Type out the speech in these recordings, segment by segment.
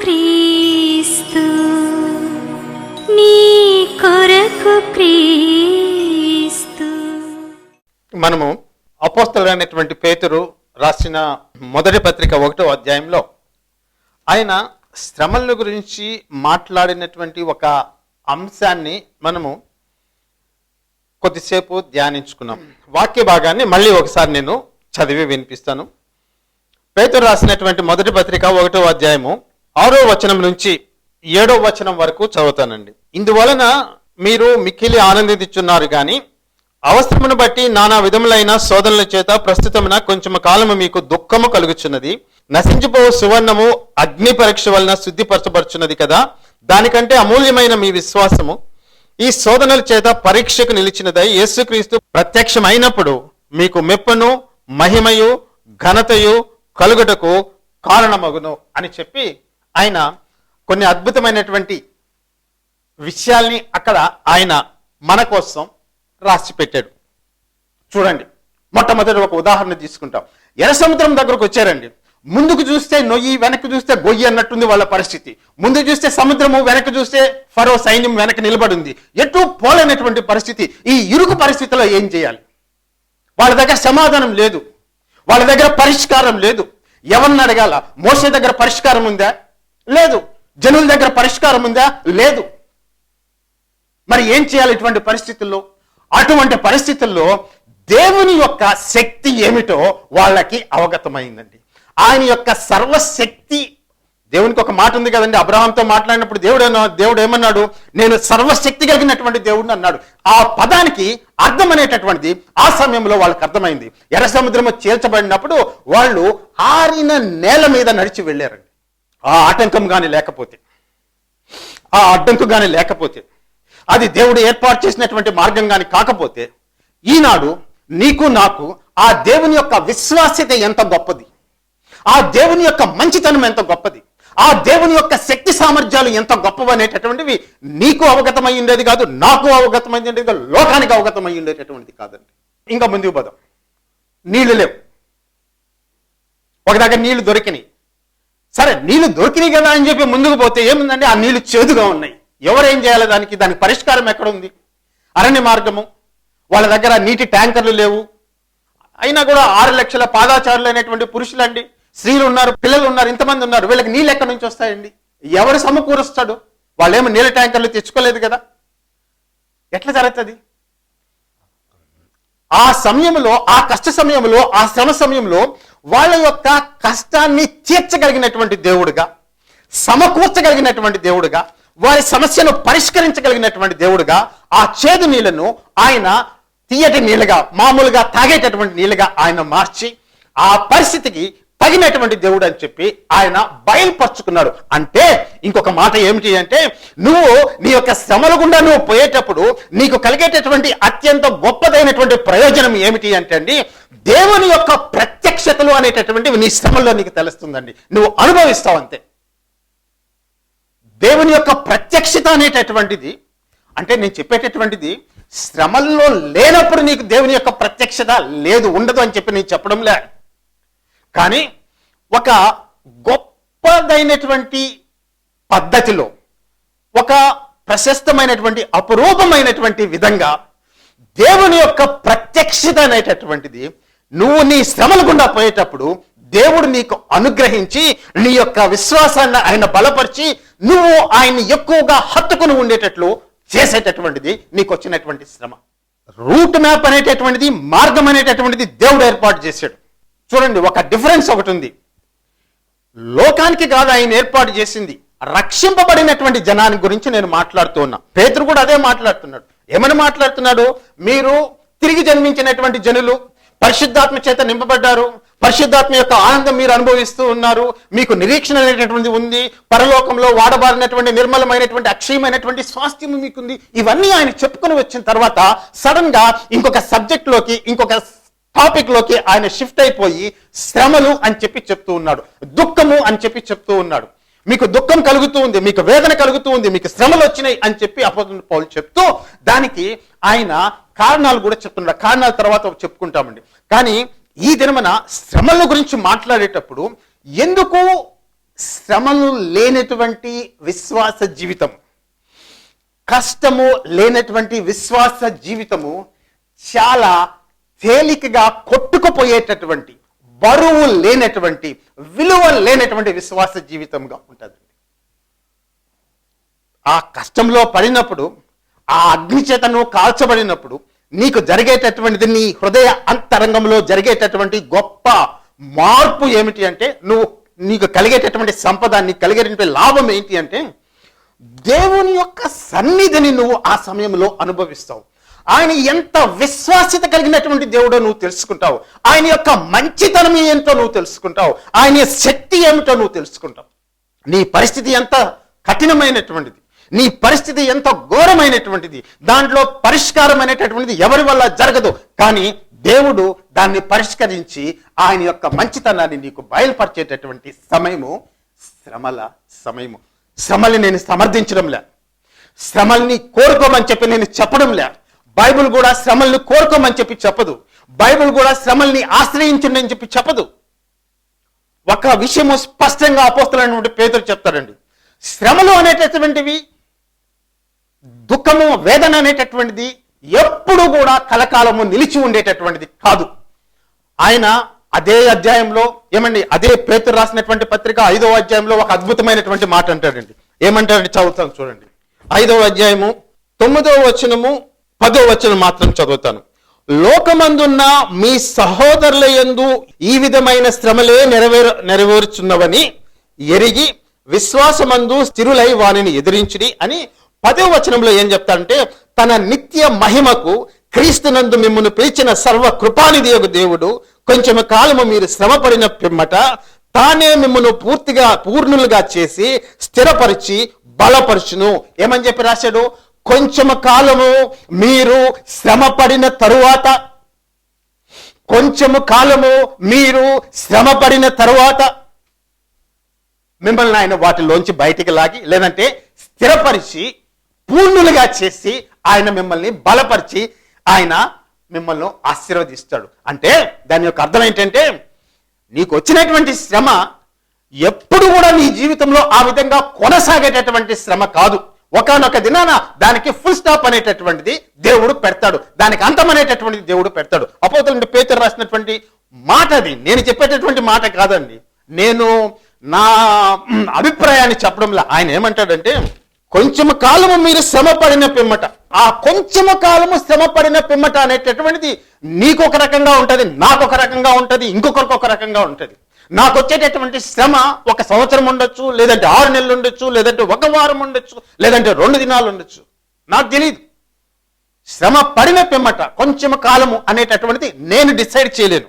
క్రీస్తు నీ కొరకు క్రీస్తు. మనము అపోస్తలైనటువంటి పేతురు రాసిన మొదటి పత్రిక ఒకటో అధ్యాయంలో ఆయన శ్రమల గురించి మాట్లాడినటువంటి ఒక అంశాన్ని మనము కొద్దిసేపు ధ్యానించుకున్నాం. వాక్య భాగాన్ని మళ్ళీ ఒకసారి నేను చదివి వినిపిస్తాను. పేతురు రాసినటువంటి మొదటి పత్రిక ఒకటో అధ్యాయము ఆరో వచనం నుంచి ఏడో వచనం వరకు చదువుతానండి. ఇందువలన మీరు మిక్కిలి ఆనందించున్నారు కానీ అవసరమును బట్టి నానా విధములైన శోధనల చేత ప్రస్తుతమున కొంచెం కాలము మీకు దుఃఖము కలుగుచున్నది. నశించిపో సువర్ణము అగ్ని పరీక్ష వలన శుద్ధిపరచబరుచున్నది కదా. దానికంటే అమూల్యమైన మీ విశ్వాసము ఈ శోధనల చేత పరీక్షకు నిలిచినదై యేసుక్రీస్తు ప్రత్యక్షమైనప్పుడు మీకు మెప్పను మహిమయు ఘనతయు కలుగుటకు కారణమగును అని చెప్పి ఆయన కొన్ని అద్భుతమైనటువంటి విషయాల్ని అక్కడ ఆయన మన కోసం రాసి పెట్టాడు చూడండి మొట్టమొదటి ఒక ఉదాహరణ తీసుకుంటాం. ఎర్ర సముద్రం దగ్గరకు వచ్చారండి. ముందుకు చూస్తే నొయ్యి వెనక్కి చూస్తే గొయ్యి అన్నట్టుంది వాళ్ళ పరిస్థితి. ముందు చూస్తే సముద్రము వెనక్కి చూస్తే ఫరో సైన్యం వెనక్కి నిలబడి ఉంది ఎటు పోలేనటువంటి పరిస్థితి. ఈ ఇరుకు పరిస్థితిలో ఏం చేయాలి? వాళ్ళ దగ్గర సమాధానం లేదు. వాళ్ళ దగ్గర పరిష్కారం లేదు. ఎవరిని అడగాల? మోసే దగ్గర పరిష్కారం ఉందా? లేదు. జనుల దగ్గర పరిష్కారం ఉందా? లేదు. మరి ఏం చేయాలి ఇటువంటి పరిస్థితుల్లో? అటువంటి పరిస్థితుల్లో దేవుని యొక్క శక్తి ఏమిటో వాళ్ళకి అవగతమైందండి. ఆయన యొక్క సర్వశక్తి దేవునికి ఒక మాట ఉంది కదండి. అబ్రహాంతో మాట్లాడినప్పుడు దేవుడు దేవుడు ఏమన్నాడు? నేను సర్వశక్తి కలిగినటువంటి దేవుడిని అన్నాడు. ఆ పదానికి అర్థం అనేటటువంటిది ఆ సమయంలో వాళ్ళకి అర్థమైంది. ఎర్ర సముద్రము చేర్చబడినప్పుడు వాళ్ళు ఆరిన నేల మీద నడిచి వెళ్ళారండి. ఆ ఆటంకం కానీ లేకపోతే ఆ అడ్డంకు కానీ లేకపోతే అది దేవుడు ఏర్పాటు చేసినటువంటి మార్గం కానీ కాకపోతే ఈనాడు నీకు నాకు ఆ దేవుని యొక్క విశ్వాస్యత ఎంత గొప్పది? ఆ దేవుని యొక్క మంచితనం ఎంత గొప్పది? ఆ దేవుని యొక్క శక్తి సామర్థ్యాలు ఎంత గొప్పవి అనేటటువంటివి నీకు అవగతమై ఉండేది కాదు నాకు అవగతమై ఉండేది కాదు లోకానికి అవగతమై ఉండేటటువంటిది కాదండి. ఇంకా ముందుకు పోదాం. నీళ్ళు లేవు. ఒక దగ్గర నీళ్ళు దొరికినాయి. సరే నీళ్ళు దొరికినాయి కదా అని చెప్పి ముందుకు పోతే ఏముందండి? ఆ నీళ్ళు చేదుగా ఉన్నాయి. ఎవరేం చేయాలి దానికి? దానికి పరిష్కారం ఎక్కడ ఉంది అరణ్య మార్గము. వాళ్ళ దగ్గర నీటి ట్యాంకర్లు లేవు. అయినా కూడా ఆరు లక్షల పాదాచారులు అనేటువంటి పురుషులండి స్త్రీలు ఉన్నారు పిల్లలు ఉన్నారు ఇంతమంది ఉన్నారు. వీళ్ళకి నీళ్ళు ఎక్కడి నుంచి వస్తాయండి? ఎవరు సమకూరుస్తాడు? వాళ్ళేమో నీళ్ళ ట్యాంకర్లు తెచ్చుకోలేదు కదా. ఎట్లా జరుగుతుంది? ఆ సమయంలో ఆ కష్ట సమయంలో ఆ శ్రమ సమయంలో వాళ్ళ యొక్క కష్టాన్ని తీర్చగలిగినటువంటి దేవుడుగా సమకూర్చగలిగినటువంటి దేవుడుగా వారి సమస్యను పరిష్కరించగలిగినటువంటి దేవుడుగా ఆ చేదు నీళ్ళను ఆయన తీయటి నీళ్ళగా మామూలుగా తాగేటటువంటి నీళ్ళుగా ఆయన మార్చి ఆ పరిస్థితికి తగినటువంటి దేవుడు అని చెప్పి ఆయన బయలుపరుచుకున్నాడు. అంటే ఇంకొక మాట ఏమిటి అంటే నువ్వు నీ యొక్క శ్రమల గుండా నువ్వు పోయేటప్పుడు నీకు కలిగేటటువంటి అత్యంత గొప్పదైనటువంటి ప్రయోజనం ఏమిటి అంటే అండి దేవుని యొక్క ప్రత్యక్షతలు అనేటటువంటివి నీ శ్రమల్లో నీకు తెలుస్తుందండి. నువ్వు అనుభవిస్తావు అంతే. దేవుని యొక్క ప్రత్యక్షత అనేటటువంటిది అంటే నేను చెప్పేటటువంటిది శ్రమల్లో లేనప్పుడు నీకు దేవుని యొక్క ప్రత్యక్షత లేదు ఉండదు అని చెప్పి నేను చెప్పడంలే. కానీ ఒక గొప్పదైనటువంటి పద్ధతిలో ఒక ప్రశస్తమైనటువంటి అపురూపమైనటువంటి విధంగా దేవుని యొక్క ప్రత్యక్షత అనేటటువంటిది నువ్వు నీ శ్రమల గుండా పోయేటప్పుడు దేవుడు నీకు అనుగ్రహించి నీ యొక్క విశ్వాసాన్ని ఆయన బలపరిచి నువ్వు ఆయన్ని ఎక్కువగా హత్తుకుని ఉండేటట్లు చేసేటటువంటిది నీకు వచ్చినటువంటి శ్రమ. రూట్ మ్యాప్ అనేటటువంటిది మార్గం అనేటటువంటిది దేవుడు ఏర్పాటు చేశాడు. చూడండి ఒక డిఫరెన్స్ ఒకటి ఉంది. లోకానికి కాదు ఆయన ఏర్పాటు చేసింది. రక్షింపబడినటువంటి జనాన్ని గురించి నేను మాట్లాడుతూ ఉన్నా. పేతురు కూడా అదే మాట్లాడుతున్నాడు. ఏమని మాట్లాడుతున్నాడు? మీరు తిరిగి జన్మించినటువంటి జనులు పరిశుద్ధాత్మ చేత నింపబడ్డారు. పరిశుద్ధాత్మ యొక్క ఆనందం మీరు అనుభవిస్తూ ఉన్నారు. మీకు నిరీక్షణ అనేటటువంటి ఉంది. పరలోకంలో వాడబారినటువంటి నిర్మలమైనటువంటి అక్షయమైనటువంటి స్వాస్థ్యం మీకుంది. ఇవన్నీ ఆయన చెప్పుకొని వచ్చిన తర్వాత సడన్గా ఇంకొక సబ్జెక్ట్లోకి ఇంకొక టాపిక్లోకి ఆయన షిఫ్ట్ అయిపోయి శ్రమలు అని చెప్పి చెప్తూ ఉన్నాడు. దుఃఖము అని చెప్పి చెప్తూ ఉన్నాడు. మీకు దుఃఖం కలుగుతూ ఉంది మీకు వేదన కలుగుతూ ఉంది మీకు శ్రమలు వచ్చినాయి అని చెప్పి అపోజిట్ పౌలు చెప్తూ దానికి ఆయన కారణాలు కూడా చెప్తున్నాడు. కారణాల తర్వాత చెప్పుకుంటామండి. కానీ ఈ దినమన శ్రమల గురించి మాట్లాడేటప్పుడు ఎందుకు శ్రమలు లేనటువంటి విశ్వాస జీవితం? కష్టము లేనటువంటి విశ్వాస జీవితము చాలా తేలికగా కొట్టుకుపోయేటటువంటి బరువు లేనటువంటి విలువ లేనటువంటి విశ్వాస జీవితంగా ఉంటుంది ఆ కష్టంలో పడినప్పుడు ఆ అగ్నిచేతను కాల్చబడినప్పుడు నీకు జరిగేటటువంటిది నీ హృదయ అంతరంగంలో జరిగేటటువంటి గొప్ప మార్పు ఏమిటి అంటే నువ్వు నీకు కలిగేటటువంటి సంపద నీకు కలిగేటటువంటి లాభం ఏంటి అంటే దేవుని యొక్క సన్నిధిని నువ్వు ఆ సమయంలో అనుభవిస్తావు. ఆయన ఎంత విశ్వాస్యత కలిగినటువంటి దేవుడో నువ్వు తెలుసుకుంటావు. ఆయన యొక్క మంచితనం ఏంటో నువ్వు తెలుసుకుంటావు. ఆయన శక్తి ఏమిటో నువ్వు తెలుసుకుంటావు. నీ పరిస్థితి ఎంత కఠినమైనటువంటిది. నీ పరిస్థితి ఎంత ఘోరమైనటువంటిది. దాంట్లో పరిష్కారం అనేటటువంటిది ఎవరి వల్ల జరగదు. కానీ దేవుడు దాన్ని పరిష్కరించి ఆయన యొక్క మంచితనాన్ని నీకు బయలుపరిచేటటువంటి సమయము శ్రమల సమయము. శ్రమల్ని నేను సమర్థించడంలే. శ్రమల్ని కోరుకోమని చెప్పి నేను చెప్పడంలే. బైబిల్ కూడా శ్రమల్ని కోరుకోమని చెప్పి చెప్పదు. బైబిల్ కూడా శ్రమల్ని ఆశ్రయించండి అని చెప్పి చెప్పదు. ఒక విషయము స్పష్టంగా అపోస్తులైనటువంటి పేదలు చెప్తారండి. శ్రమలు అనేటటువంటివి దుఃఖము వేదన అనేటటువంటిది ఎప్పుడు కూడా కలకాలము నిలిచి ఉండేటటువంటిది కాదు. ఆయన అదే అధ్యాయంలో ఏమండి అదే పేతురు రాసినటువంటి పత్రిక ఐదవ అధ్యాయంలో ఒక అద్భుతమైనటువంటి మాట అంటాడండి. ఏమంటాడండి చదువుతాను చూడండి. ఐదవ అధ్యాయము తొమ్మిదవ వచనము పదో వచనం మాత్రం చదువుతాను. లోకమందున్న మీ సహోదరుల యందు ఈ విధమైన శ్రమలే నెరవేర నెరవేరుచున్నవని ఎరిగి విశ్వాసమందు స్థిరులై వానిని ఎదిరించిడి అని పదో వచనంలో ఏం చెప్తాడంటే తన నిత్య మహిమకు క్రీస్తునందు మిమ్మల్ని పిలిచిన సర్వ కృపానిధి యొక్క దేవుడు కొంచెం కాలము మీరు శ్రమపడిన పిమ్మట తానే మిమ్మల్ని పూర్తిగా పూర్ణులుగా చేసి స్థిరపరిచి బలపరుచును. ఏమని చెప్పి రాశాడు? కొంచెం కాలము మీరు శ్రమపడిన తరువాత కొంచెము కాలము మీరు శ్రమపడిన తరువాత మిమ్మల్ని ఆయన వాటిలోంచి బయటికి లాగి లేదంటే స్థిరపరిచి పూర్ణులుగా చేసి ఆయన మిమ్మల్ని బలపరిచి ఆయన మిమ్మల్ని ఆశీర్వదిస్తాడు. అంటే దాని యొక్క అర్థం ఏంటంటే నీకు వచ్చినటువంటి శ్రమ ఎప్పుడు కూడా నీ జీవితంలో ఆ విధంగా కొనసాగేటటువంటి శ్రమ కాదు. ఒకనొక దినాన దానికి ఫుల్ స్టాప్ అనేటటువంటిది దేవుడు పెడతాడు. దానికి అంతం అనేటటువంటిది దేవుడు పెడతాడు. అపోతుల పేతురు రాసినటువంటి మాట అది. నేను చెప్పేటటువంటి మాట కాదండి. నేను నా అభిప్రాయాన్ని చెప్పడంలో ఆయన ఏమంటాడంటే కొంచెము కాలము మీరు శ్రమ పడిన పిమ్మట ఆ కొంచెము కాలము శ్రమ పడిన పిమ్మట అనేటటువంటిది నీకు ఒక రకంగా ఉంటుంది నాకు ఒక రకంగా ఉంటుంది ఇంకొకరికి ఒక రకంగా ఉంటుంది. నాకు వచ్చేటటువంటి శ్రమ ఒక సంవత్సరం ఉండొచ్చు లేదంటే ఆరు నెలలు ఉండొచ్చు లేదంటే ఒక వారం ఉండొచ్చు లేదంటే రెండు దినాలు ఉండొచ్చు. నాకు తెలియదు శ్రమ పడిన పిమ్మట కొంచెం కాలము అనేటటువంటిది నేను డిసైడ్ చేయలేను.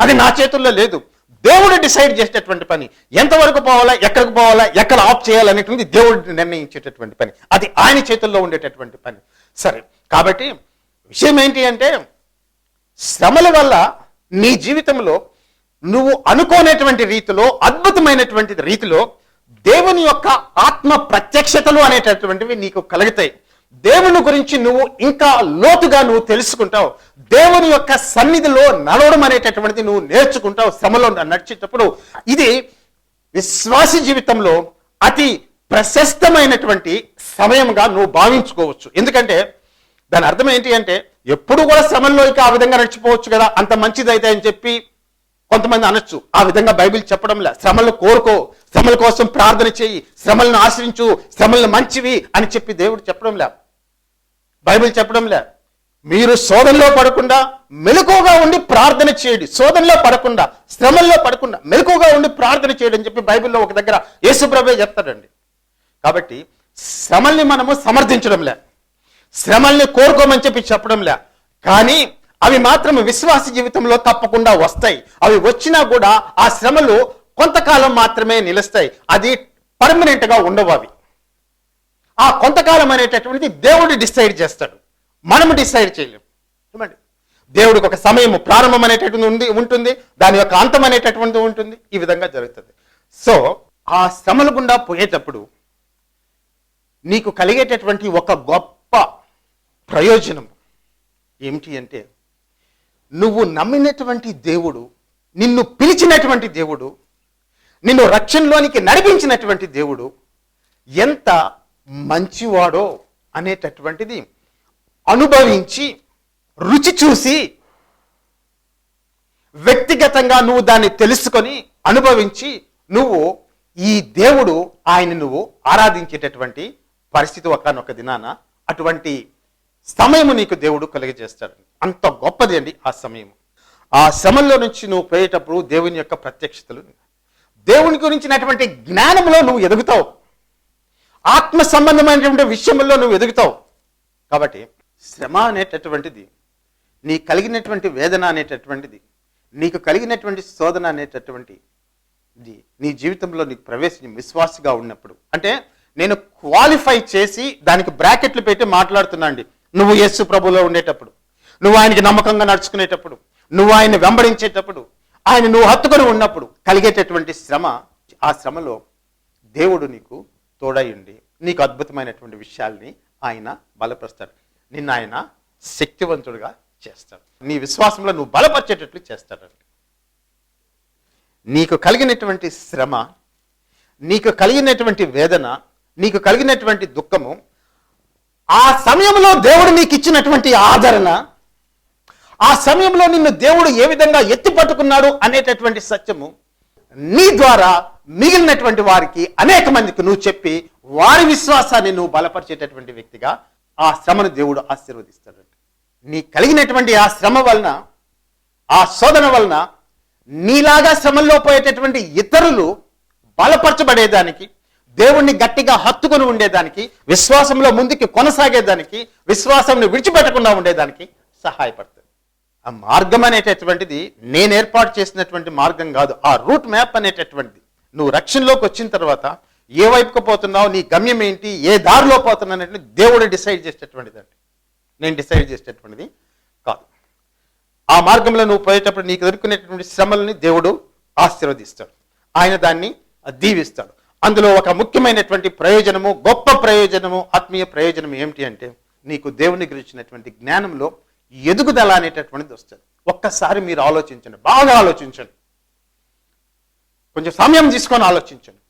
అది నా చేతుల్లో లేదు. దేవుడు డిసైడ్ చేసేటటువంటి పని. ఎంతవరకు పోవాలా ఎక్కడికి పోవాలా ఎక్కడ ఆఫ్ చేయాలనేటువంటి దేవుడు నిర్ణయించేటటువంటి పని. అది ఆయన చేతుల్లో ఉండేటటువంటి పని. సరే కాబట్టి విషయం ఏంటి అంటే శ్రమల వల్ల నీ జీవితంలో నువ్వు అనుకోనటువంటి రీతిలో అద్భుతమైనటువంటి రీతిలో దేవుని యొక్క ఆత్మ ప్రత్యక్షతలు అనేటటువంటివి నీకు కలుగుతాయి. దేవుని గురించి నువ్వు ఇంకా లోతుగా నువ్వు తెలుసుకుంటావు. దేవుని యొక్క సన్నిధిలో నడవడం అనేటటువంటిది నువ్వు నేర్చుకుంటావు శ్రమలో నడిచేటప్పుడు. ఇది విశ్వాస జీవితంలో అతి ప్రశస్తమైనటువంటి సమయంగా నువ్వు భావించుకోవచ్చు. ఎందుకంటే దాని అర్థం ఏంటి అంటే ఎప్పుడు కూడా శ్రమల్లో ఇక ఆ విధంగా నడిచిపోవచ్చు కదా అంత మంచిదైతే అని చెప్పి కొంతమంది అనొచ్చు ఆ విధంగా బైబిల్ చెప్పడంలా శ్రమలు కోరుకో శ్రమల కోసం ప్రార్థన చేయి శ్రమలను ఆశ్రయించు శ్రమలను మంచివి అని చెప్పి దేవుడు చెప్పడంలే. బైబిల్ చెప్పడంలే. మీరు శోధనలో పడకుండా మెలకుగా ఉండి ప్రార్థన చేయండి. శోధనలో పడకుండా శ్రమల్లో పడకుండా మెలకుగా ఉండి ప్రార్థన చేయడం చెప్పి బైబిల్లో ఒక దగ్గర యేసుప్రభే చెప్తాడండి. కాబట్టి శ్రమల్ని మనము సమర్థించడంలే. శ్రమల్ని కోరుకోమని చెప్పి చెప్పడంలే. కానీ అవి మాత్రం విశ్వాస జీవితంలో తప్పకుండా వస్తాయి. అవి వచ్చినా కూడా ఆ శ్రమలు కొంతకాలం మాత్రమే నిలుస్తాయి. అది పర్మనెంట్గా ఉండవు అవి. ఆ కొంతకాలం అనేటటువంటిది దేవుడు డిసైడ్ చేస్తాడు. మనము డిసైడ్ చేయలేము. దేవుడికి ఒక సమయం ప్రారంభం అనేటటువంటి ఉంది ఉంటుంది. దాని యొక్క అంతం అనేటటువంటిది ఉంటుంది. ఈ విధంగా జరుగుతుంది. సో ఆ శ్రమల గుండా పోయేటప్పుడు నీకు కలిగేటటువంటి ఒక గొప్ప ప్రయోజనం ఏమిటి అంటే నువ్వు నమ్మినటువంటి దేవుడు నిన్ను పిలిచినటువంటి దేవుడు నిన్ను రక్షణలోనికి నడిపించినటువంటి దేవుడు ఎంత మంచివాడో అనేటటువంటిది అనుభవించి రుచి చూసి వ్యక్తిగతంగా నువ్వు దాన్ని తెలుసుకొని అనుభవించి నువ్వు ఈ దేవుడు ఆయన నువ్వు ఆరాధించేటటువంటి పరిస్థితి ఒకనొక దినాన అటువంటి సమయము నీకు దేవుడు కలిగజేస్తాడు అంత గొప్పది అండి ఆ సమయం ఆ శ్రమంలో నుంచి నువ్వు పోయేటప్పుడు దేవుని యొక్క ప్రత్యక్షతలు దేవుని గురించినటువంటి జ్ఞానంలో నువ్వు ఎదుగుతావు. ఆత్మ సంబంధమైనటువంటి విషయంలో నువ్వు ఎదుగుతావు. కాబట్టి శ్రమ అనేటటువంటిది నీ కలిగినటువంటి వేదన అనేటటువంటిది నీకు కలిగినటువంటి శోధన అనేటటువంటి నీ జీవితంలో నీకు ప్రవేశం విశ్వాసగా ఉన్నప్పుడు. అంటే నేను క్వాలిఫై చేసి దానికి బ్రాకెట్లు పెట్టి మాట్లాడుతున్నా అండి. నువ్వు యస్సు ప్రభులో ఉండేటప్పుడు. నువ్వు ఆయనకి నమ్మకంగా నడుచుకునేటప్పుడు నువ్వు ఆయన వెంబడించేటప్పుడు ఆయన నువ్వు హత్తుకొని ఉన్నప్పుడు కలిగేటటువంటి శ్రమ ఆ శ్రమలో దేవుడు నీకు తోడై నీకు అద్భుతమైనటువంటి విషయాల్ని ఆయన బలపరుస్తాడు. నిన్న ఆయన శక్తివంతుడుగా చేస్తాడు. నీ విశ్వాసంలో నువ్వు బలపరిచేటట్లు చేస్తాడండి నీకు కలిగినటువంటి శ్రమ నీకు కలిగినటువంటి వేదన నీకు కలిగినటువంటి దుఃఖము ఆ సమయంలో దేవుడు నీకు ఇచ్చినటువంటి ఆదరణ ఆ సమయంలో నిన్ను దేవుడు ఏ విధంగా ఎత్తి పట్టుకున్నాడు అనేటటువంటి సత్యము నీ ద్వారా మిగిలినటువంటి వారికి అనేక మందికి నువ్వు చెప్పి వారి విశ్వాసాన్ని నువ్వు బలపరిచేటటువంటి వ్యక్తిగా ఆ శ్రమను దేవుడు ఆశీర్వదిస్తాడు నీ కలిగినటువంటి ఆ శ్రమ వలన ఆ శోధన వలన నీలాగా శ్రమల్లో పోయేటటువంటి ఇతరులు బలపరచబడేదానికి దేవుణ్ణి గట్టిగా హత్తుకొని ఉండేదానికి విశ్వాసంలో ముందుకి కొనసాగేదానికి విశ్వాసంని విడిచిపెట్టకుండా ఉండేదానికి సహాయపడుతుంది ఆ మార్గం అనేటటువంటిది నేను ఏర్పాటు చేసినటువంటి మార్గం కాదు. ఆ రూట్ మ్యాప్ అనేటటువంటిది. నువ్వు రక్షణలోకి వచ్చిన తర్వాత ఏ వైపుకు పోతున్నావు నీ గమ్యం ఏంటి ఏ దారిలో పోతున్నావు అనేటువంటి దేవుడు డిసైడ్ చేసేటటువంటిది అండి. నేను డిసైడ్ చేసేటటువంటిది కాదు. ఆ మార్గంలో నువ్వు పోయేటప్పుడు నీకు ఎదుర్కొనేటటువంటి శ్రమల్ని దేవుడు ఆశీర్వదిస్తాడు. ఆయన దాన్ని దీవిస్తాడు. అందులో ఒక ముఖ్యమైనటువంటి ప్రయోజనము గొప్ప ప్రయోజనము ఆత్మీయ ప్రయోజనం ఏమిటి అంటే నీకు దేవుని గురించినటువంటి జ్ఞానంలో ఎదుగుదల అనేటటువంటిది వస్తుంది. ఒక్కసారి మీరు ఆలోచించండి. బాగా ఆలోచించండి. కొంచెం సమయం తీసుకొని ఆలోచించండి.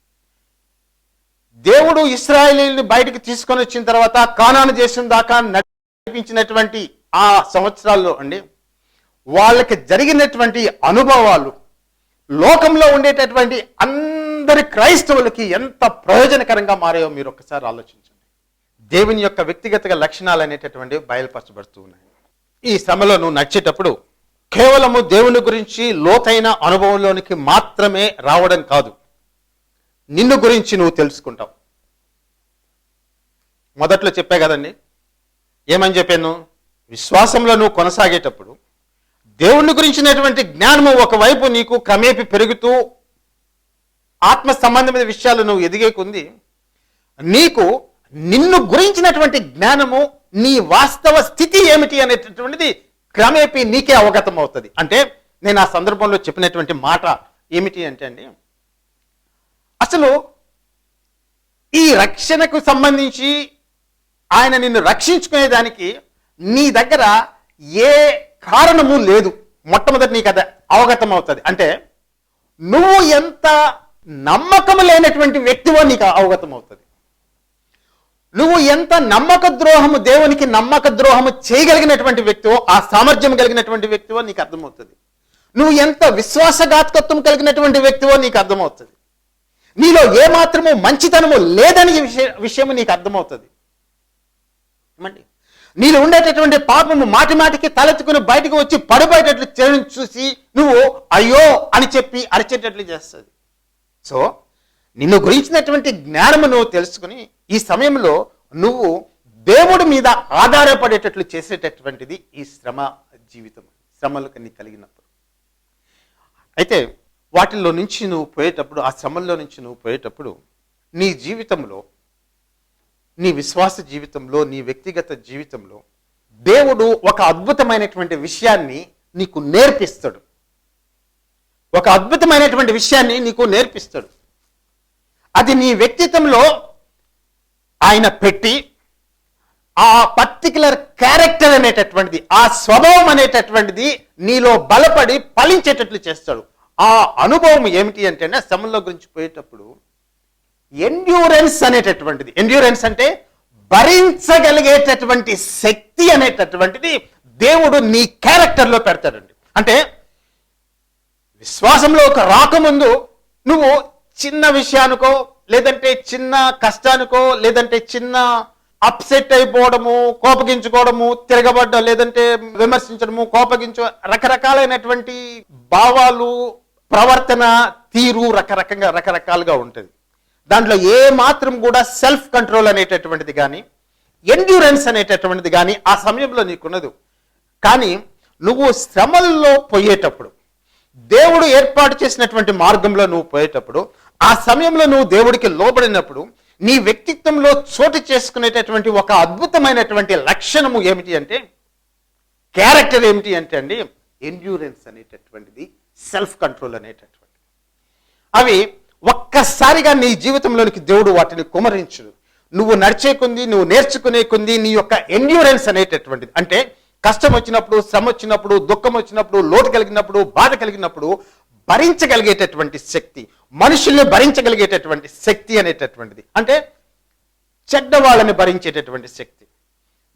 దేవుడు ఇస్రాయలీని బయటికి తీసుకొని వచ్చిన తర్వాత కానాను దేశం దాకా నడిపించినటువంటి ఆ సంవత్సరాల్లో అండి వాళ్ళకి జరిగినటువంటి అనుభవాలు లోకంలో ఉండేటటువంటి అందరి క్రైస్తవులకి ఎంత ప్రయోజనకరంగా మారాయో మీరు ఒక్కసారి ఆలోచించండి. దేవుని యొక్క వ్యక్తిగత లక్షణాలు అనేటటువంటివి బయలుపరచబడుతూ ఉన్నాయి. ఈ శ్రమలో నువ్వు నడిచేటప్పుడు కేవలము దేవుని గురించి లోతైన అనుభవంలోనికి మాత్రమే రావడం కాదు. నిన్ను గురించి నువ్వు తెలుసుకుంటావు. మొదట్లో చెప్పే కదండి ఏమని చెప్పాను? విశ్వాసంలో నువ్వు కొనసాగేటప్పుడు దేవుని గురించినటువంటి జ్ఞానము ఒకవైపు నీకు క్రమేపి పెరుగుతూ ఆత్మ సంబంధమైన విషయాలు నువ్వు ఎదిగేకుంది నీకు నిన్ను గురించినటువంటి జ్ఞానము నీ వాస్తవ స్థితి ఏమిటి అనేటటువంటిది క్రమేపీ నీకే అవగతం అవుతుంది అంటే నేను ఆ సందర్భంలో చెప్పినటువంటి మాట ఏమిటి అంటే అండి అసలు ఈ రక్షణకు సంబంధించి ఆయన నిన్ను రక్షించుకునేదానికి నీ దగ్గర ఏ కారణము లేదు. మొట్టమొదటి నీకు అది అవగతం అవుతుంది అంటే నువ్వు ఎంత నమ్మకం లేనటువంటి వ్యక్తివో నీకు అవగతం అవుతుంది నువ్వు ఎంత నమ్మక ద్రోహము దేవునికి నమ్మక ద్రోహము చేయగలిగినటువంటి వ్యక్తివో ఆ సామర్థ్యం కలిగినటువంటి వ్యక్తివో నీకు అర్థమవుతుంది. నువ్వు ఎంత విశ్వాసఘాతకత్వం కలిగినటువంటి వ్యక్తివో నీకు అర్థమవుతుంది. నీలో ఏమాత్రము మంచితనము లేదని విషయ విషయము నీకు అర్థమవుతుంది. ఏమండి? నీలో ఉండేటటువంటి పాపము మాటి మాటికి తలెత్తుకుని బయటకు వచ్చి పడిపోయేటట్లు చేయడం చూసి నువ్వు అయ్యో అని చెప్పి అరిచేటట్లు చేస్తుంది. సో నిన్ను గురించినటువంటి జ్ఞానము నువ్వు తెలుసుకుని ఈ సమయంలో నువ్వు దేవుడి మీద ఆధారపడేటట్లు చేసేటటువంటిది ఈ శ్రమ జీవితం శ్రమలు నీ కలిగినప్పుడు. అయితే వాటిల్లో నుంచి నువ్వు పోయేటప్పుడు ఆ శ్రమల్లో నుంచి నువ్వు పోయేటప్పుడు నీ జీవితంలో నీ విశ్వాస జీవితంలో నీ వ్యక్తిగత జీవితంలో దేవుడు ఒక అద్భుతమైనటువంటి విషయాన్ని నీకు నేర్పిస్తాడు. ఒక అద్భుతమైనటువంటి విషయాన్ని నీకు నేర్పిస్తాడు. అది నీ వ్యక్తిత్వంలో ఆయన పెట్టి ఆ పర్టికులర్ క్యారెక్టర్ అనేటటువంటిది ఆ స్వభావం అనేటటువంటిది నీలో బలపడి ఫలించేటట్లు చేస్తాడు. ఆ అనుభవం ఏమిటి అంటే శ్రమల్లో గురించి పోయేటప్పుడు ఎండ్యూరెన్స్ అనేటటువంటిది. ఎండ్యూరెన్స్ అంటే భరించగలిగేటటువంటి శక్తి అనేటటువంటిది దేవుడు నీ క్యారెక్టర్లో పెడతాడండి. అంటే విశ్వాసంలో ఒక రాకముందు నువ్వు చిన్న విషయానికో లేదంటే చిన్న కష్టానికో లేదంటే చిన్న అప్సెట్ అయిపోవడము కోపగించుకోవడము తిరగబడ్డం లేదంటే విమర్శించడము కోపగించు రకరకాలైనటువంటి భావాలు ప్రవర్తన తీరు రకరకంగా రకరకాలుగా ఉంటుంది. దాంట్లో ఏ మాత్రం కూడా సెల్ఫ్ కంట్రోల్ అనేటటువంటిది కానీ ఎండ్యూరెన్స్ అనేటటువంటిది కానీ ఆ సమయంలో నీకున్నదు. కానీ నువ్వు శ్రమల్లో పోయేటప్పుడు దేవుడు ఏర్పాటు చేసినటువంటి మార్గంలో నువ్వు పోయేటప్పుడు ఆ సమయంలో నువ్వు దేవుడికి లోబడినప్పుడు నీ వ్యక్తిత్వంలో చోటు చేసుకునేటటువంటి ఒక అద్భుతమైనటువంటి లక్షణము ఏమిటి అంటే క్యారెక్టర్ ఏమిటి అంటే అండి ఎండ్యూరెన్స్ అనేటటువంటిది సెల్ఫ్ కంట్రోల్ అనేటటువంటిది. అవి ఒక్కసారిగా నీ జీవితంలోనికి దేవుడు వాటిని కుమరించుడు. నువ్వు నడిచే కొంది నువ్వు నేర్చుకునే కొంది నీ యొక్క ఎండ్యూరెన్స్ అనేటటువంటిది. అంటే కష్టం వచ్చినప్పుడు శ్రమ వచ్చినప్పుడు దుఃఖం వచ్చినప్పుడు లోటు కలిగినప్పుడు బాధ కలిగినప్పుడు భరించగలిగేటటువంటి శక్తి మనుషుల్ని భరించగలిగేటటువంటి శక్తి అనేటటువంటిది. అంటే చెడ్డ వాళ్ళని భరించేటటువంటి శక్తి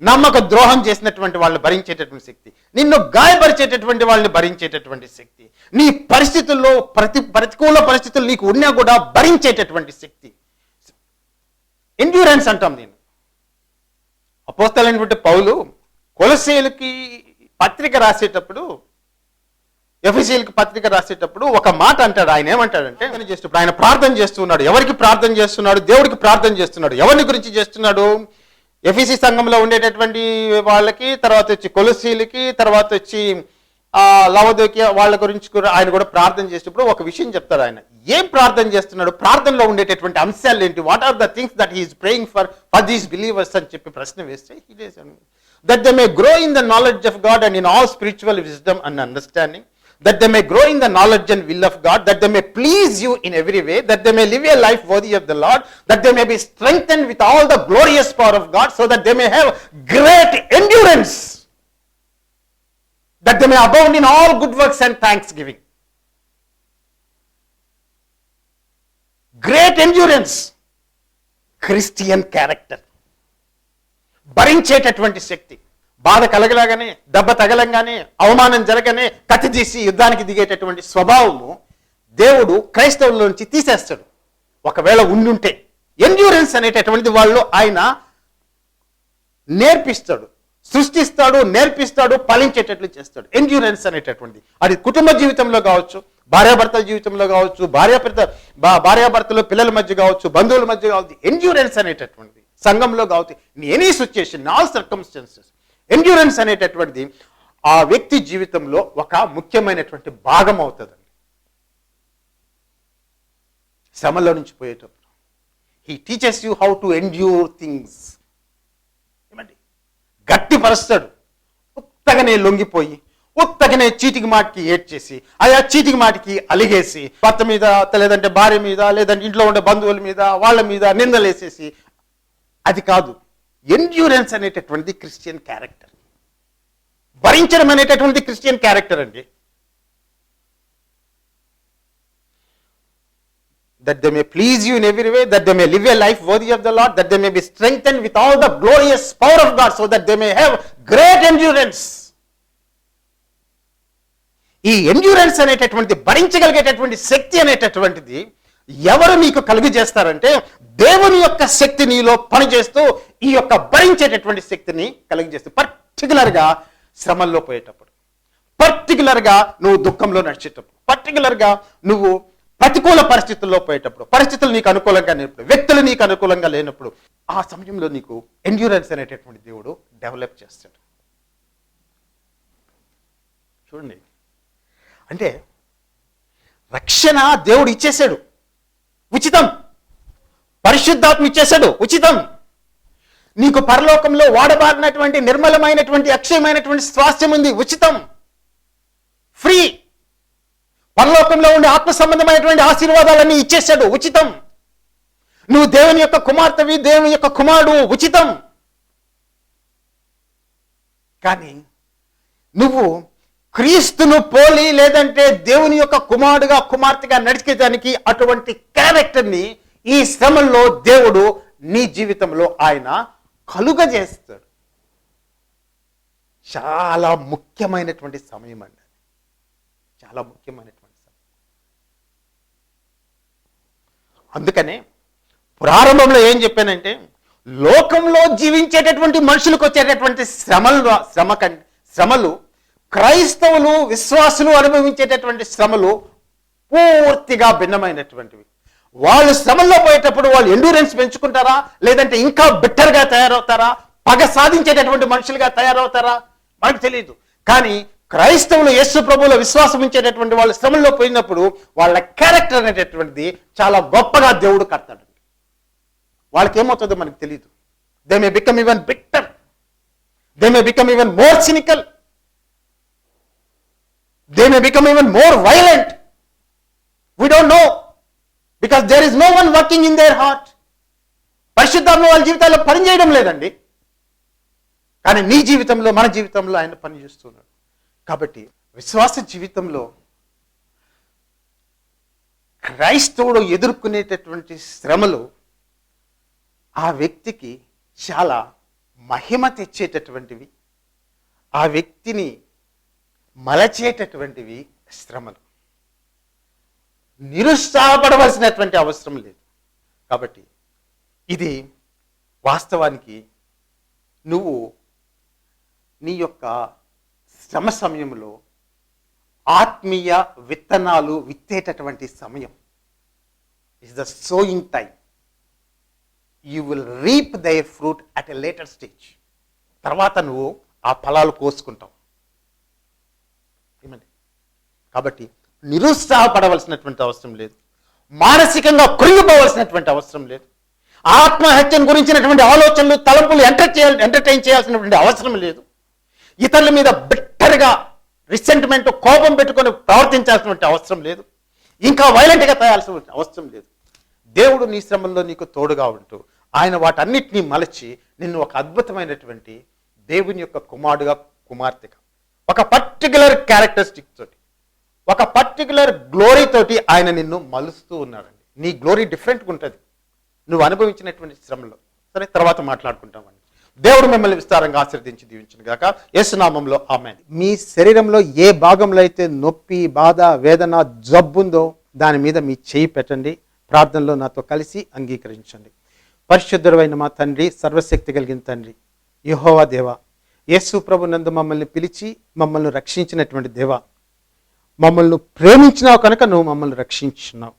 నమ్మక ద్రోహం చేసినటువంటి వాళ్ళని భరించేటటువంటి శక్తి నిన్ను గాయపరిచేటటువంటి వాళ్ళని భరించేటటువంటి శక్తి నీ పరిస్థితుల్లో ప్రతి ప్రతికూల పరిస్థితులు నీకు ఉన్నా కూడా భరించేటటువంటి శక్తి. ఎండ్యూరెన్స్ అంటాం నేను అపోస్తలైనటువంటి పౌలు కొలసేలకి పత్రిక రాసేటప్పుడు ఎఫ్ఎసీలకు పత్రిక రాసేటప్పుడు ఒక మాట అంటాడు. ఆయన ఏమంటాడంటే ఆయన చేసేటప్పుడు ఆయన ప్రార్థన చేస్తున్నాడు. ఎవరికి ప్రార్థన చేస్తున్నాడు? దేవుడికి ప్రార్థన చేస్తున్నాడు. ఎవరిని గురించి చేస్తున్నాడు? ఎఫ్ఈసి సంఘంలో ఉండేటటువంటి వాళ్ళకి తర్వాత వచ్చి కొలసీలకి తర్వాత వచ్చి లవదోకి వాళ్ళ గురించి కూడా ఆయన కూడా ప్రార్థన చేసేటప్పుడు ఒక విషయం చెప్తారు ఆయన. ఏం ప్రార్థన చేస్తున్నాడు? ప్రార్థనలో ఉండేటటువంటి అంశాలు ఏంటి? What are the things that he's praying for for these believers అని చెప్పి ప్రశ్న వేస్తే that they may grow in the knowledge of God and in all spiritual wisdom and understanding that they may grow in the knowledge and will of God, that they may please you in every way, that they may live a life worthy of the Lord, that they may be strengthened with all the glorious power of God, so that they may have great endurance, that they may abound in all good works and thanksgiving. Great endurance, Christian character. భరించేటటువంటి శక్తి బాధ కలగలాగానే దెబ్బ తగలంగానే అవమానం జరగనే కత్తి తీసి యుద్ధానికి దిగేటటువంటి స్వభావము దేవుడు క్రైస్తవుల నుంచి తీసేస్తాడు. ఒకవేళ ఉండుంటే ఎండ్యూరెన్స్ అనేటటువంటిది వాళ్ళు ఆయన నేర్పిస్తాడు. సృష్టిస్తాడు నేర్పిస్తాడు ఫలించేటట్లు చేస్తాడు. ఎండ్యూరెన్స్ అనేటటువంటి అది కుటుంబ జీవితంలో కావచ్చు భార్యాభర్తల జీవితంలో కావచ్చు భార్యాభర్త భార్యాభర్తలు పిల్లల మధ్య కావచ్చు బంధువుల మధ్య కావచ్చు ఎండ్యూరెన్స్ అనేటటువంటిది. సంఘంలో కావచ్చు in any situation all circumstances endurance అనేటటువంటిది ఆ వ్యక్తి జీవితంలో ఒక ముఖ్యమైనటువంటి భాగం అవుతుందండి. శ్రమలో నుంచి పోయేటప్పుడు. He teaches you how to endure things ఏమండి? గట్టిపరుస్తాడు. ఉత్తగనే లొంగిపోయి ఉత్తగనే చీటికి మాటికి ఏడ్చేసి ఆయా చీటికి మాటికి అలిగేసి భర్త మీద లేదంటే భార్య మీద లేదంటే ఇంట్లో ఉండే బంధువుల మీద వాళ్ళ మీద నిందలేసేసి అది కాదు. ఎండ్యూరెన్స్ అనేటటువంటిది క్రిస్టియన్ క్యారెక్టర్ భరించడం అనేటటువంటి క్రిస్టియన్ క్యారెక్టర్ అండి. That they may please you in every way that they may live a life worthy of the Lord that they may be strength and with all the glorious power of God so that they may have great endurance ఈ endurance అనేటటువంటి భరించగలిగేటటువంటి శక్తి అనేటటువంటిది ఎవరు మీకు కలుగు చేస్తారంటే దేవుని యొక్క శక్తి నీలో పనిచేస్తూ ఈ యొక్క భరించేటటువంటి శక్తిని కలిగజేస్తుంది పర్టికులర్గా శ్రమల్లో పోయేటప్పుడు. పర్టికులర్గా నువ్వు దుఃఖంలో నడిచేటప్పుడు. పర్టికులర్గా నువ్వు ప్రతికూల పరిస్థితుల్లో పోయేటప్పుడు. పరిస్థితులు నీకు అనుకూలంగా లేనప్పుడు. వ్యక్తులు నీకు అనుకూలంగా లేనప్పుడు. ఆ సమయంలో నీకు ఎండ్యూరెన్స్ అనేటటువంటి దేవుడు డెవలప్ చేస్తాడు. చూడండి. అంటే రక్షణ దేవుడు ఇచ్చేశాడు. ఉచితం. పరిశుద్ధాత్మ ఇచ్చేశాడు. ఉచితం. నీకు పరలోకంలో వాడబారినటువంటి నిర్మలమైనటువంటి అక్షయమైనటువంటి స్వాస్థ్యం ఉంది ఉచితం. ఫ్రీ పరలోకంలో ఉండే ఆత్మ సంబంధమైనటువంటి ఆశీర్వాదాలన్నీ ఇచ్చేశాడు ఉచితం. నువ్వు దేవుని యొక్క కుమార్తెవి దేవుని యొక్క కుమారుడు ఉచితం. కానీ నువ్వు క్రీస్తును పోలి లేదంటే దేవుని యొక్క కుమారుడుగా కుమార్తెగా నడిచేదానికి అటువంటి క్యారెక్టర్ని ఈ శ్రమల్లో దేవుడు నీ జీవితంలో ఆయన కలుగజేస్తాడు చాలా ముఖ్యమైనటువంటి సమయం అండి అది. చాలా ముఖ్యమైనటువంటి సమయం. అందుకనే ప్రారంభంలో ఏం చెప్పానంటే లోకంలో జీవించేటటువంటి మనుషులకు వచ్చేటటువంటి శ్రమలు శ్రమ శ్రమలు క్రైస్తవులు విశ్వాసులు అనుభవించేటటువంటి శ్రమలు పూర్తిగా భిన్నమైనటువంటివి. వాళ్ళు శ్రమంలో పోయేటప్పుడు వాళ్ళు ఎండూరెన్స్ పెంచుకుంటారా? లేదంటే ఇంకా బెటర్గా తయారవుతారా? పగ సాధించేటటువంటి మనుషులుగా తయారవుతారా? మనకు తెలియదు. కానీ క్రైస్తవులు యేసు ప్రభువుల విశ్వాసం ఉంచేటటువంటి వాళ్ళు శ్రమంలో పోయినప్పుడు వాళ్ళ క్యారెక్టర్ అనేటటువంటిది చాలా గొప్పగా దేవుడు కడతాడు. వాళ్ళకి ఏమవుతుందో మనకు తెలియదు they may become even bitter they may become even more cynical they may become even more violent we don't know because there is no one working in their heart పరిశుద్ధాత్మ వాళ్ళ జీవితాల్లో పని చేయడం లేదండి. కానీ నీ జీవితంలో మన జీవితంలో ఆయన పని చేస్తున్నాడు. కాబట్టి విశ్వాస జీవితంలో క్రైస్తవుడు ఎదుర్కొనేటటువంటి శ్రమలు ఆ వ్యక్తికి చాలా మహిమ తెచ్చేటటువంటివి ఆ వ్యక్తిని మలచేటటువంటివి శ్రమలు. నిరుత్సాహపడవలసినటువంటి అవసరం లేదు. కాబట్టి ఇది వాస్తవానికి నువ్వు నీ యొక్క శ్రమ సమయంలో ఆత్మీయ విత్తనాలు విత్తేటటువంటి సమయం. Is the sowing time you will reap the fruit at a later stage తర్వాత నువ్వు ఆ ఫలాలు కోసుకుంటావు. కాబట్టి నిరుత్సాహపడవలసినటువంటి అవసరం లేదు. మానసికంగా కృంగిపోవలసినటువంటి అవసరం లేదు. ఆత్మహత్యను గురించినటువంటి ఆలోచనలు తలంపులు ఎంటర్ చేయాలి ఎంటర్టైన్ చేయాల్సినటువంటి అవసరం లేదు. ఇతరుల మీద బిట్టర్గా రిసెంట్మెంట్ కోపం పెట్టుకొని ప్రవర్తించాల్సినటువంటి అవసరం లేదు. ఇంకా వైలెంట్గా తయాల్సిన అవసరం లేదు. దేవుడు నీ శ్రమంలో నీకు తోడుగా ఉంటూ ఆయన వాటన్నిటినీ మలచి నిన్ను ఒక అద్భుతమైనటువంటి దేవుని యొక్క కుమారుడుగా కుమార్తెగా ఒక పర్టికులర్ క్యారెక్టరిస్టిక్ తోటి ఒక పర్టికులర్ గ్లోరీ తోటి ఆయన నిన్ను మలుస్తూ ఉన్నాడండి. నీ గ్లోరీ డిఫరెంట్గా ఉంటుంది. నువ్వు అనుభవించినటువంటి శ్రమలో. సరే తర్వాత మాట్లాడుకుంటామండి. దేవుడు మిమ్మల్ని విస్తారంగా ఆశీర్దించి దీవించిన గాక. యేసునామంలో ఆమె మీ శరీరంలో ఏ భాగంలో అయితే నొప్పి బాధ వేదన జబ్బుందో దాని మీద మీ చేయి పెట్టండి. ప్రార్థనలో నాతో కలిసి అంగీకరించండి. పరిశుద్ధుడైన మా తండ్రి సర్వశక్తి కలిగిన తండ్రి యహోవా దేవ యేసు ప్రభు నందు మమ్మల్ని పిలిచి మమ్మల్ని రక్షించినటువంటి దేవ మమ్మల్ని ప్రేమించినావు కనుక నువ్వు మమ్మల్ని రక్షించున్నావు.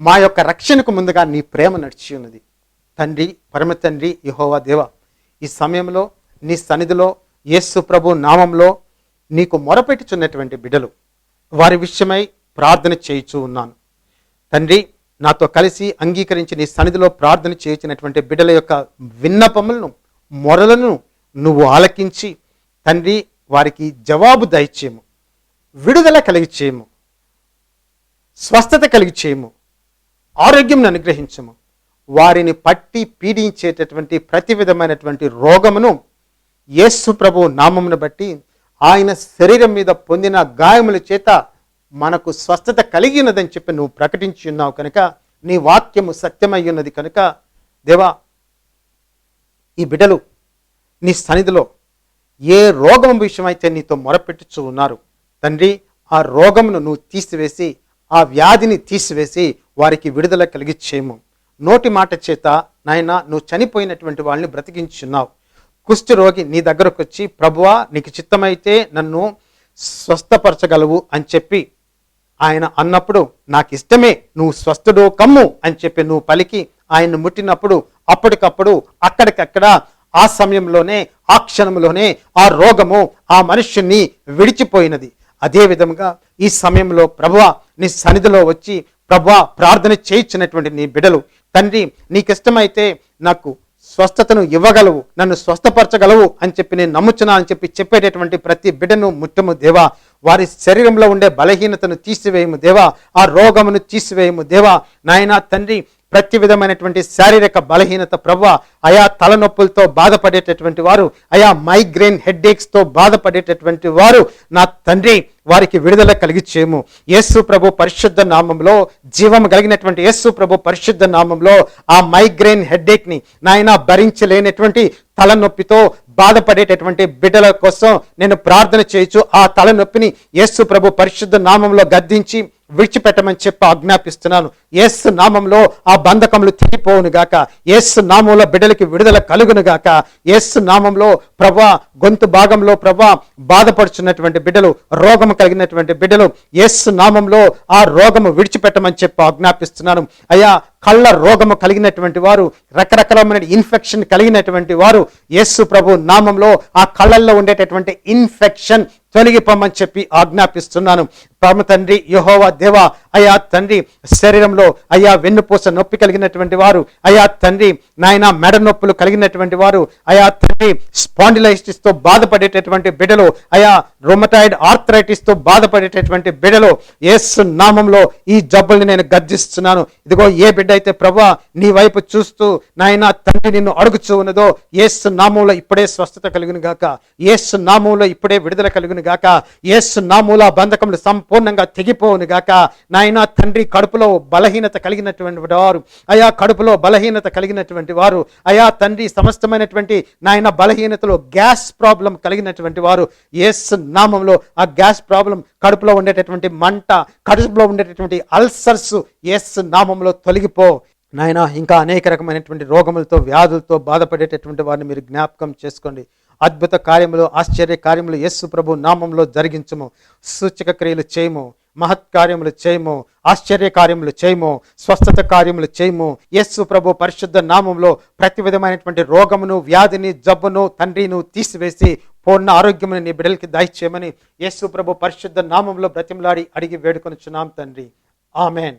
మా యొక్క రక్షణకు ముందుగా నీ ప్రేమ నడిచి ఉన్నది. తండ్రి పరమ తండ్రి యహోవా దేవ ఈ సమయంలో నీ సన్నిధిలో యేసు ప్రభు నామంలో నీకు మొరపెట్టుచున్నటువంటి బిడ్డలు. వారి విషయమై ప్రార్థన చేయుచూ ఉన్నాను. తండ్రి నాతో కలిసి అంగీకరించి నీ సన్నిధిలో ప్రార్థన చేయించినటువంటి బిడ్డల యొక్క విన్నపములను మొరలను నువ్వు ఆలకించి తండ్రి వారికి జవాబు దయచేయము. విడుదల కలిగి చేయము స్వస్థత కలిగి చేయము ఆరోగ్యం అనుగ్రహించము. వారిని పట్టి పీడించేటటువంటి ప్రతి విధమైనటువంటి రోగమును యేసు ప్రభు నామమును బట్టి ఆయన శరీరం మీద పొందిన గాయముల చేత మనకు స్వస్థత కలిగినదని చెప్పి నువ్వు ప్రకటించి ఉన్నావు కనుక నీ వాక్యము సత్యమై ఉన్నది కనుక దేవా ఈ బిడ్డలు నీ సన్నిధిలో ఏ రోగం విషయమైతే నీతో మొరపెట్టుచు ఉన్నారు తండ్రి ఆ రోగమును నువ్వు తీసివేసి ఆ వ్యాధిని తీసివేసి వారికి విడుదల కలిగించేము నోటి మాట చేత నాయన నువ్వు చనిపోయినటువంటి వాళ్ళని బ్రతికించున్నావు కుష్ఠ రోగి నీ దగ్గరకు వచ్చి ప్రభువా నీకు చిత్తమైతే నన్ను స్వస్థపరచగలవు అని చెప్పి ఆయన అన్నప్పుడు నాకు ఇష్టమే నువ్వు స్వస్థుడు కమ్ము అని చెప్పి నువ్వు పలికి ఆయన్ను ముట్టినప్పుడు అప్పటికప్పుడు అక్కడికక్కడ ఆ సమయంలోనే ఆ క్షణంలోనే ఆ రోగము ఆ మనుష్యుని విడిచిపోయినది. అదే విధముగా ఈ సమయంలో ప్రభువా నీ సన్నిధిలో వచ్చి ప్రభా ప్రార్థన చేయించినటువంటి నీ బిడలు. తండ్రి నీకిష్టమైతే నాకు స్వస్థతను ఇవ్వగలవు నన్ను స్వస్థపరచగలవు అని చెప్పి నేను నమ్ముచున్నా అని చెప్పి చెప్పేటటువంటి ప్రతి బిడ్డను ముట్టము దేవా. వారి శరీరంలో ఉండే బలహీనతను తీసివేయము దేవా. ఆ రోగమును తీసివేయము దేవా. నాయనా తండ్రి ప్రతి విధమైనటువంటి శారీరక బలహీనత ప్రభు అయా తలనొప్పులతో బాధపడేటటువంటి వారు అయా మైగ్రేన్ హెడ్ఏక్స్తో బాధపడేటటువంటి వారు నా తండ్రి వారికి విడుదల కలిగి చేయము యేసు ప్రభు పరిశుద్ధ నామంలో జీవం కలిగినటువంటి యేసు ప్రభు పరిశుద్ధ నామంలో ఆ మైగ్రేన్ హెడ్ఏక్ నాయన భరించలేనటువంటి తలనొప్పితో బాధపడేటటువంటి బిడ్డల కోసం నేను ప్రార్థన చేయొచ్చు ఆ తలనొప్పిని యేసు ప్రభు పరిశుద్ధ నామంలో గద్దించి విడిచిపెట్టమని చెప్పి ఆజ్ఞాపిస్తున్నాను. ఏసు నామంలో ఆ బంధకములు తిరిగిపోవును గాక. యేసు నామంలో బిడ్డలకి విడుదల కలుగును గాక. యేసు నామంలో ప్రభా గొంతు భాగంలో ప్రభా బాధపడుచున్నటువంటి బిడ్డలు రోగము కలిగినటువంటి బిడ్డలు ఏసు నామంలో ఆ రోగము విడిచిపెట్టమని చెప్పి ఆజ్ఞాపిస్తున్నాను. అయ్యా కళ్ళ రోగము కలిగినటువంటి వారు రకరకాలమైన ఇన్ఫెక్షన్ కలిగినటువంటి వారు యేసు ప్రభు నామంలో ఆ కళ్ళల్లో ఉండేటటువంటి ఇన్ఫెక్షన్ తొలగిపోమని చెప్పి ఆజ్ఞాపిస్తున్నాను. పరమ తండ్రి యహోవా దేవ అయా తండ్రి శరీరంలో అయా వెన్నుపూస నొప్పి కలిగినటువంటి వారు అయా తండ్రి నాయన మెడ నొప్పులు కలిగినటువంటి వారు అయా తండ్రి స్పాండిలైటిస్తో బాధపడేటటువంటి బిడ్డలు అయా రొమటాయిడ్ ఆర్థరైటిస్తో బాధపడేటటువంటి బిడలు ఏసు నామంలో ఈ జబ్బుల్ని నేను గర్జిస్తున్నాను. ఇదిగో ఏ బిడ్డ అయితే ప్రభా నీ వైపు చూస్తూ నాయన తండ్రి నిన్ను అడుగుచూ ఉన్నదో యేసు నామంలో ఇప్పుడే స్వస్థత కలుగును గాక. యేసు నామంలో ఇప్పుడే విడుదల కలుగును గాక. యేసు నామూల బంధకములు సంపూర్ణంగా తెగిపోవును గాక. నాయన తండ్రి కడుపులో బలహీనత కలిగినటువంటి వారు అయా కడుపులో బలహీనత కలిగినటువంటి వారు అయా తండ్రి సమస్తమైనటువంటి నాయన బలహీనతలో గ్యాస్ ప్రాబ్లం కలిగినటువంటి వారు ఎస్ నామంలో ఆ గ్యాస్ ప్రాబ్లం కడుపులో ఉండేటటువంటి మంట కడుపులో ఉండేటటువంటి అల్సర్స్ ఎస్ నామంలో తొలగిపో. నాయన ఇంకా అనేక రకమైనటువంటి రోగములతో వ్యాధులతో బాధపడేటటువంటి వారిని మీరు జ్ఞాపకం చేసుకోండి. అద్భుత కార్యములు ఆశ్చర్య కార్యములు ఎస్సు ప్రభు నామంలో జరిగించము. సూచక క్రియలు చేయము. మహత్ కార్యములు చేయము ఆశ్చర్య కార్యములు చేయము స్వస్థత కార్యములు చేయము. యేసు ప్రభు పరిశుద్ధ నామంలో ప్రతి విధమైనటువంటి రోగమును వ్యాధిని జబ్బును తండ్రిను తీసివేసి పూర్ణ ఆరోగ్యమును నీ బిడ్డలకి దయచేయమని యేసు ప్రభు పరిశుద్ధ నామంలో బ్రతిమలాడి అడిగి వేడుకొనుచున్నాం తండ్రి. ఆమెన్.